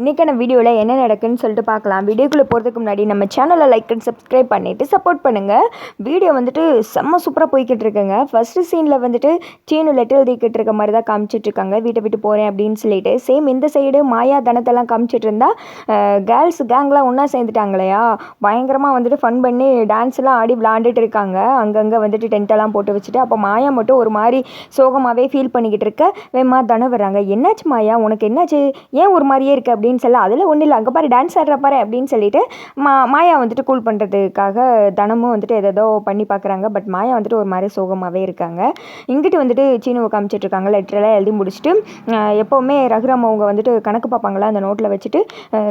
இன்றைக்கான வீடியோவில் என்ன நடக்குன்னு சொல்லிட்டு பார்க்கலாம். வீடியோக்குள்ளே போகிறதுக்கு முன்னாடி நம்ம சேனலை லைக் அண்ட் சப்ஸ்கிரைப் பண்ணிவிட்டு சப்போர்ட் பண்ணுங்கள் வீடியோ வந்துட்டு செம்ம சூப்பராக போய்கிட்டு இருக்குங்க. ஃபஸ்ட்டு சீனில் வந்துட்டு சீனு லெட்டர் எழுதிக்கிட்டு இருக்க மாதிரி தான் காமிச்சிட்ருக்காங்க வீட்டை விட்டு போகிறேன் அப்படின்னு சொல்லிட்டு. சேம் இந்த சைடு மாயா தனத்தெல்லாம் காமிச்சிட்டு இருந்தா கேர்ள்ஸ் கேங்லாம் ஒன்றா சேர்ந்துட்டாங்களையா? பயங்கரமாக வந்துட்டு ஃபன் பண்ணி டான்ஸ்லாம் ஆடி விளாண்டுட்டு இருக்காங்க. அங்கங்கே வந்துட்டு டென்ட்டெல்லாம் போட்டு வச்சுட்டு அப்போ மாயா மட்டும் ஒரு மாதிரி சோகமாகவே ஃபீல் பண்ணிக்கிட்டு இருக்க. வேமா தனம் வர்றாங்க. என்னாச்சு மாயா? உனக்கு என்னாச்சு? ஏன் ஒரு மாதிரியே இருக்குது அப்படின்னு சொல்ல அதில் ஒன்றும் இல்லை. அங்கே பாரு டான்ஸ் ஆடுற பாரு அப்படின்னு சொல்லிட்டு மா மாயா வந்துட்டு கூல் பண்ணுறதுக்காக தனமும் வந்துட்டு எதோ பண்ணி பார்க்குறாங்க பட் மாயா வந்துட்டு ஒரு மாதிரி சோகமாகவே இருக்காங்க. இங்கிட்டு வந்துட்டு சீனுவை காமிச்சிட்ருக்காங்க லெட்டரெல்லாம் எழுதி முடிச்சுட்டு எப்போவுமே ரகுராம் அவங்க வந்துட்டு கணக்கு பார்ப்பாங்களா? அந்த நோட்டில் வச்சுட்டு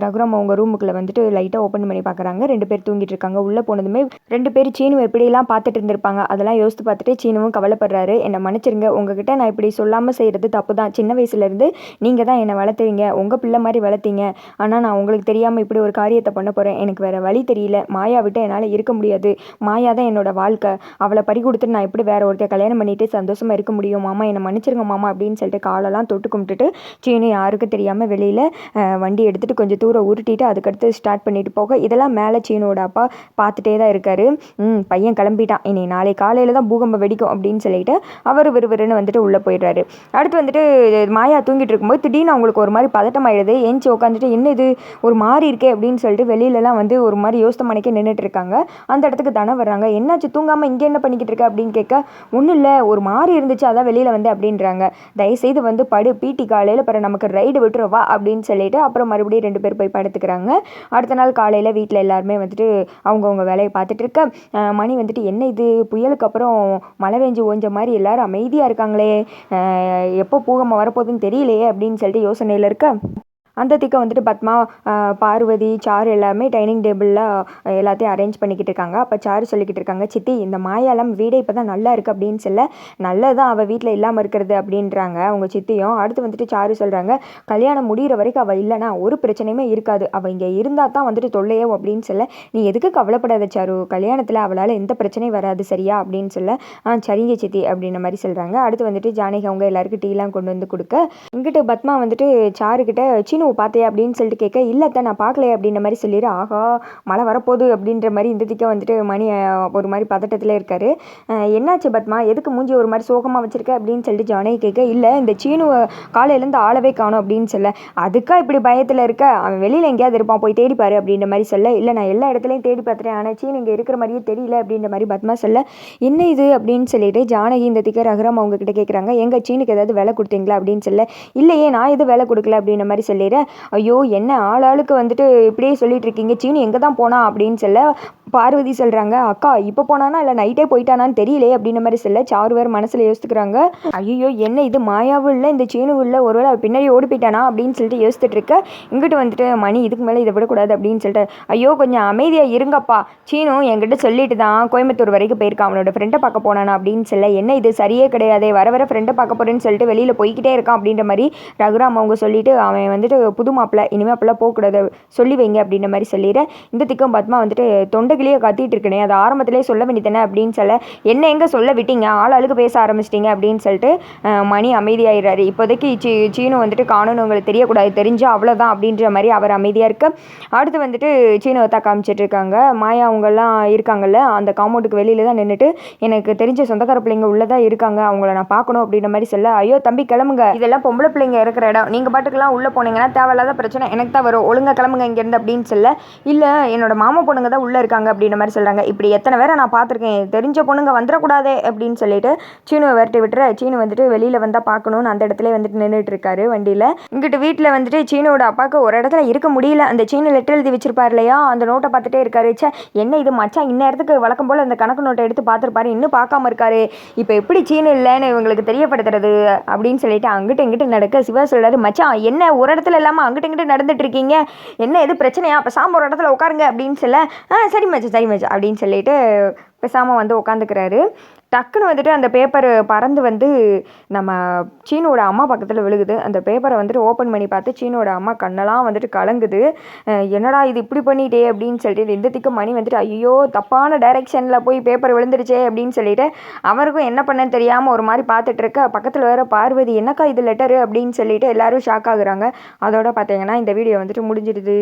ரகுராம் அவங்க ரூமுக்குள்ளே வந்துட்டு லைட்டாக ஓப்பன் பண்ணி பார்க்குறாங்க ரெண்டு பேர் தூங்கிட்டு இருக்காங்க. உள்ளே போனதுமே ரெண்டு பேர் சீனு எப்படிலாம் பார்த்துட்டு இருந்திருப்பாங்க? அதெல்லாம் யோசித்து பார்த்துட்டு சீனுவும் கவலைப்படுறாரு. என்னை மன்னிச்சிருங்க. உங்ககிட்ட நான் இப்படி சொல்லாமல் செய்கிறது தப்பு தான் சின்ன வயசுலேருந்து நீங்கள் தான் என்னை வளர்த்துறீங்க. உங்கள் பிள்ளை மாதிரி வளர்த்து பார்த்தீங்க ஆனால் நான் உங்களுக்கு தெரியாமல் இப்படி ஒரு காரியத்தை பண்ண போகிறேன் எனக்கு வேறு வழி தெரியல. மாயா விட்டு என்னால் இருக்க முடியாது. மாயா தான் என்னோட வாழ்க்கை. அவளை பறி கொடுத்துட்டு நான் எப்படி வேற ஒருத்தர் கல்யாணம் பண்ணிட்டு சந்தோஷமாக இருக்க முடியும்? மாமா என்னை மன்னிச்சிருங்க மாமா அப்படின்னு சொல்லிட்டு காலெல்லாம் தொட்டு கும்பிட்டுட்டு சீனு யாருக்கும் தெரியாமல் வெளியில் வண்டி எடுத்துகிட்டு கொஞ்சம் தூரம் உருட்டிட்டு அதுக்கடுத்து ஸ்டார்ட் பண்ணிட்டு போக. இதெல்லாம் மேலே சீனோட அப்பா பார்த்துட்டே தான் இருக்காரு. ம் பையன் கிளம்பிட்டான். இனி நாளை காலையில் தான் பூகம்பம் வெடிக்கும் அப்படின்னு சொல்லிட்டு அவர் விறுவிறுன்னு வந்துட்டு உள்ளே போயிடுறாரு. அடுத்து வந்துட்டு மாயா தூங்கிட்டு இருக்கும்போது திடீர்னு அவங்களுக்கு ஒரு மாதிரி பதட்டம் ஆயிடுது எஞ்சி உட்காந்துட்டு என்ன இது? ஒரு மாதிரி இருக்கே அப்படின்னு சொல்லிட்டு வெளியிலலாம் வந்து ஒரு மாதிரி யோசனை மணிக்கே நின்றுட்டு இருக்காங்க. அந்த இடத்துக்கு தானே வர்றாங்க. என்னாச்சு? தூங்காமல் இங்கே என்ன பண்ணிக்கிட்டு இருக்க? அப்படின்னு கேட்க ஒன்றும் இல்லை. ஒரு மாதிரி இருந்துச்சு. அதான் வெளியில் வந்து அப்படின்றாங்க. தயவுசெய்து வந்து படு. பீட்டி காலையில் அப்புறம் நமக்கு ரைடு விட்டுருவா அப்படின்னு சொல்லிட்டு அப்புறம் மறுபடியும் ரெண்டு பேர் போய் படுத்துக்கிறாங்க. அடுத்த நாள் காலையில் வீட்டில் எல்லாருமே வந்துட்டு அவங்கவுங்க வேலையை பார்த்துட்டு இருக்க மணி வந்துட்டு என்ன இது? புயலுக்கு அப்புறம் மழை பெஞ்சு ஓஞ்ச மாதிரி எல்லாரும் அமைதியாக இருக்காங்களே. எப்போ பூகமாக வரப்போகுதுன்னு தெரியலையே அப்படின்னு சொல்லிட்டு யோசனையில் இருக்க அந்த திக்கை வந்துட்டு பத்மா பார்வதி சாரு எல்லாமே டைனிங் டேபிளில் எல்லாத்தையும் அரேஞ்ச் பண்ணிக்கிட்டு இருக்காங்க. அப்போ சாரு சொல்லிக்கிட்டு இருக்காங்க சித்தி இந்த மாயாலம் வீடே இப்போ தான் நல்லா இருக்குது அப்படின்னு சொல்ல நல்லதான் அவள் வீட்டில் இல்லாமல் இருக்கிறது அப்படின்றாங்க அவங்க சித்தியும். அடுத்து வந்துட்டு சாரு சொல்கிறாங்க கல்யாணம் முடிகிற வரைக்கும் அவள் இல்லைனா ஒரு பிரச்சனையுமே இருக்காது. அவள் இங்கே இருந்தால் தான் வந்துட்டு தொல்லையோ அப்படின்னு சொல்ல நீ எதுக்கு கவலைப்படாத சாரு? கல்யாணத்தில் அவளால் எந்த பிரச்சனையும் வராது சரியா? அப்படின்னு சொல்ல ஆ சரிங்க சித்தி அப்படின்ற மாதிரி சொல்கிறாங்க அடுத்து வந்துட்டு ஜானகி அவங்க எல்லாருக்கும் டீலாம் கொண்டு வந்து கொடுக்க. இங்கிட்டு பத்மா வந்துட்டு சாருக்கிட்ட சின்ன பார்த்தியா அப்படின்னு சொல்லிட்டு கேட்க இல்லைத்த நான் பார்க்கலையே அப்படின்ற மாதிரி சொல்லிடு. ஆஹா மழை வரப்போகுது அப்படின்ற மாதிரி இந்த திக்க வந்துட்டு மணி ஒரு மாதிரி பதட்டத்தில் இருக்கார். என்னாச்சு பத்மா? எதுக்கு மூஞ்சி ஒரு மாதிரி சோகமாக வச்சுருக்க? அப்படின்னு சொல்லிட்டு ஜானே கேட்க இல்லை இந்த சீனுவை காலையிலேருந்து ஆளவே காணும் அப்படின்னு சொல்ல. அதுக்கா இப்படி பயத்தில் இருக்க? அவன் வெளியில் எங்கேயாவது இருப்பான் போய் தேடிப்பாரு அப்படின்ற மாதிரி சொல்ல. இல்லை நான் எல்லா இடத்துலையும் தேடி பார்த்துட்டேன் ஆனால் சீனு இங்கே இருக்கிற மாதிரியே தெரியல அப்படின்ற மாதிரி பத்மா சொல்ல. என்ன இது? அப்படின்னு சொல்லிட்டு ஜானகி இந்த திக்கர் அகரம் அவங்க கிட்ட கேட்குறாங்க எங்கள் சீனுக்கு ஏதாவது வேலை கொடுத்தீங்களா? அப்படின்னு சொல்ல. இல்லையே நான் எதுவும் வேலை கொடுக்கல அப்படின்ற மாதிரி சொல்லிடுறேன் ஐயோ என்ன ஆளாளுக்கு வந்துட்டு இப்படியே சொல்லிட்டு இருக்கீங்க? சீனு எங்கே தான் போனா? அப்படின்னு சொல்ல பார்வதி சொல்கிறாங்க அக்கா இப்போ போனானா இல்லை நைட்டே போயிட்டானான்னு தெரியலே அப்படின்ற மாதிரி சொல்ல சாரு வேறு மனசில் யோசித்துக்கிறாங்க ஐயோ என்ன இது? மாயாவும் இல்லை இந்த சீனுவும் இல்லை ஒருவேளை அவ பின்னாடி ஓடி போயிட்டானா? அப்படின்னு சொல்லிட்டு யோசிச்சுட்டு இருக்க இங்கிட்டு வந்துட்டு மணி இதுக்கு மேலே இதை விடக்கூடாது அப்படின்னு சொல்லிட்டு ஐயோ கொஞ்சம் அமைதியாக இருங்கப்பா. சீனு என்கிட்ட சொல்லிட்டு தான் கோயம்புத்தூர் வரைக்கும் போயிருக்கான் அவனோட ஃப்ரெண்டை பார்க்க போனானா? அப்படின்னு சொல்ல என்ன இது? சரியே கிடையாது. வர வர ஃப்ரெண்டை பார்க்க போகிறேன்னு சொல்லிட்டு வெளியில் போய்கிட்டே இருக்கான். அப்படின்ற மாதிரி ரகுராம் அவங்க சொல்லிட்டு அவன் வந்துட்டு புது மாப்பிள்ளை இனிமேல் அப்படிலாம் போகக்கூடாது சொல்லி வைங்க அப்படின்ற மாதிரி சொல்லிடுறேன் இந்த திக்கம் பத்மா வந்துட்டு தொண்டைக்கிலேயே கத்திட்டு இருக்கனே அது ஆரம்பத்திலே சொல்ல வேண்டியதானே அப்படின்னு சொல்ல என்ன எங்கே சொல்ல விட்டீங்க? ஆள் அழுக்கு பேச ஆரம்பிச்சிட்டிங்க அப்படின்னு சொல்லிட்டு மணி அமைதியாயிடுறாரு. இப்போதைக்கு சீ சீனு வந்துட்டு காணும்னு உங்களுக்கு தெரியக்கூடாது தெரிஞ்சா அவ்வளோதான் அப்படின்ற மாதிரி அவர் அமைதியாக இருக்க. அடுத்து வந்துட்டு சீனுவை தான் காமிச்சிட்ருக்காங்க மாயா அவங்கெல்லாம் இருக்காங்கல்ல அந்த காம்பவுண்டுக்கு வெளியில தான் நின்றுட்டு எனக்கு தெரிஞ்ச சொந்தக்கார பிள்ளைங்க உள்ளதான் இருக்காங்க அவங்கள நான் பார்க்கணும் அப்படின்ற மாதிரி சொல்ல ஐயோ தம்பி கிளம்புங்க இதெல்லாம் பொம்பளை பிள்ளைங்க இருக்கிற இடம் நீங்கள் பாட்டுக்கெல்லாம் உள்ளே போனீங்கன்னா தேவையில்லாத பிரச்சனை எனக்கு தான் வரும். ஒழுங்காக கிளம்புங்க இங்கேருந்து அப்படின்னு சொல்ல இல்லை என்னோட மாமா பொண்ணுங்க தான் உள்ளே இருக்காங்க அப்படின்ற மாதிரி சொல்கிறாங்க இப்படி எத்தனை பேரை நான் பார்த்துருக்கேன். தெரிஞ்ச பொண்ணுங்க வந்துடக்கூடாதே அப்படின்னு சொல்லிட்டு சீனுவை விரட்டி விட்டுற சீனு வந்துட்டு வெளியில் வந்தால் பார்க்கணும்னு அந்த இடத்துல வந்துட்டு நின்றுட்டு இருக்காரு வண்டியில். இங்கிட்டு வீட்டில் வந்துட்டு சீனோட அப்பாவுக்கு ஒரு இடத்துல இருக்க முடியல. அந்த சீனு லெட்டர் எழுதி வச்சிருப்பார் இல்லையா? அந்த நோட்டை பார்த்துட்டே இருக்காரு. ச்சே என்ன இது மச்சான்? இந்நேரத்துக்கு வழக்கம் போல் அந்த கணக்கு நோட்டை எடுத்து பார்த்துருப்பாரு. இன்னும் பார்க்காம இருக்காரு. இப்போ எப்படி சீனு இல்லைன்னு இவங்களுக்கு தெரியப்படுத்துறது அப்படின்னு சொல்லிட்டு அங்கிட்டு இங்கிட்டு நடக்க சிவா சொல்கிறாரு மச்சான் என்ன ஒரு இடத்துல இல்லாமல் அங்கிட்ட இங்கிட்ட நடந்துட்டு இருக்கீங்க என்ன எது பிரச்சனையா? அப்போ சாம்பார் ஒரு இடத்துல உட்காருங்க அப்படின்னு சொல்ல ஆ சரி மச்சான் சரி மச்சான் அப்படின்னு சொல்லிட்டு பேசாமல் வந்து உட்காந்துக்கிறாரு டக்குன்னு வந்துட்டு அந்த பேப்பர் பறந்து வந்து நம்ம சீனோட அம்மா பக்கத்தில் விழுகுது. அந்த பேப்பரை வந்துட்டு ஓப்பன் பண்ணி பார்த்து சீனோட அம்மா கண்ணெல்லாம் வந்துட்டு கலங்குது. என்னடா இது இப்படி பண்ணிட்டே? அப்படின்னு சொல்லிட்டு இந்த திக்கு மணி வந்துட்டு ஐயோ தப்பான டைரெக்ஷனில் போய் பேப்பர் விழுந்துருச்சே அப்படின்னு சொல்லிட்டு அவருக்கும் என்ன பண்ண தெரியாமல் ஒரு மாதிரி பார்த்துட்டு இருக்க. பக்கத்தில் வேற பார்வதி என்னக்கா இது லெட்டரு அப்படின்னு சொல்லிட்டு எல்லாரும் ஷாக் ஆகுறாங்க. அதோட பார்த்தீங்கன்னா இந்த வீடியோ வந்துட்டு முடிஞ்சிடுது.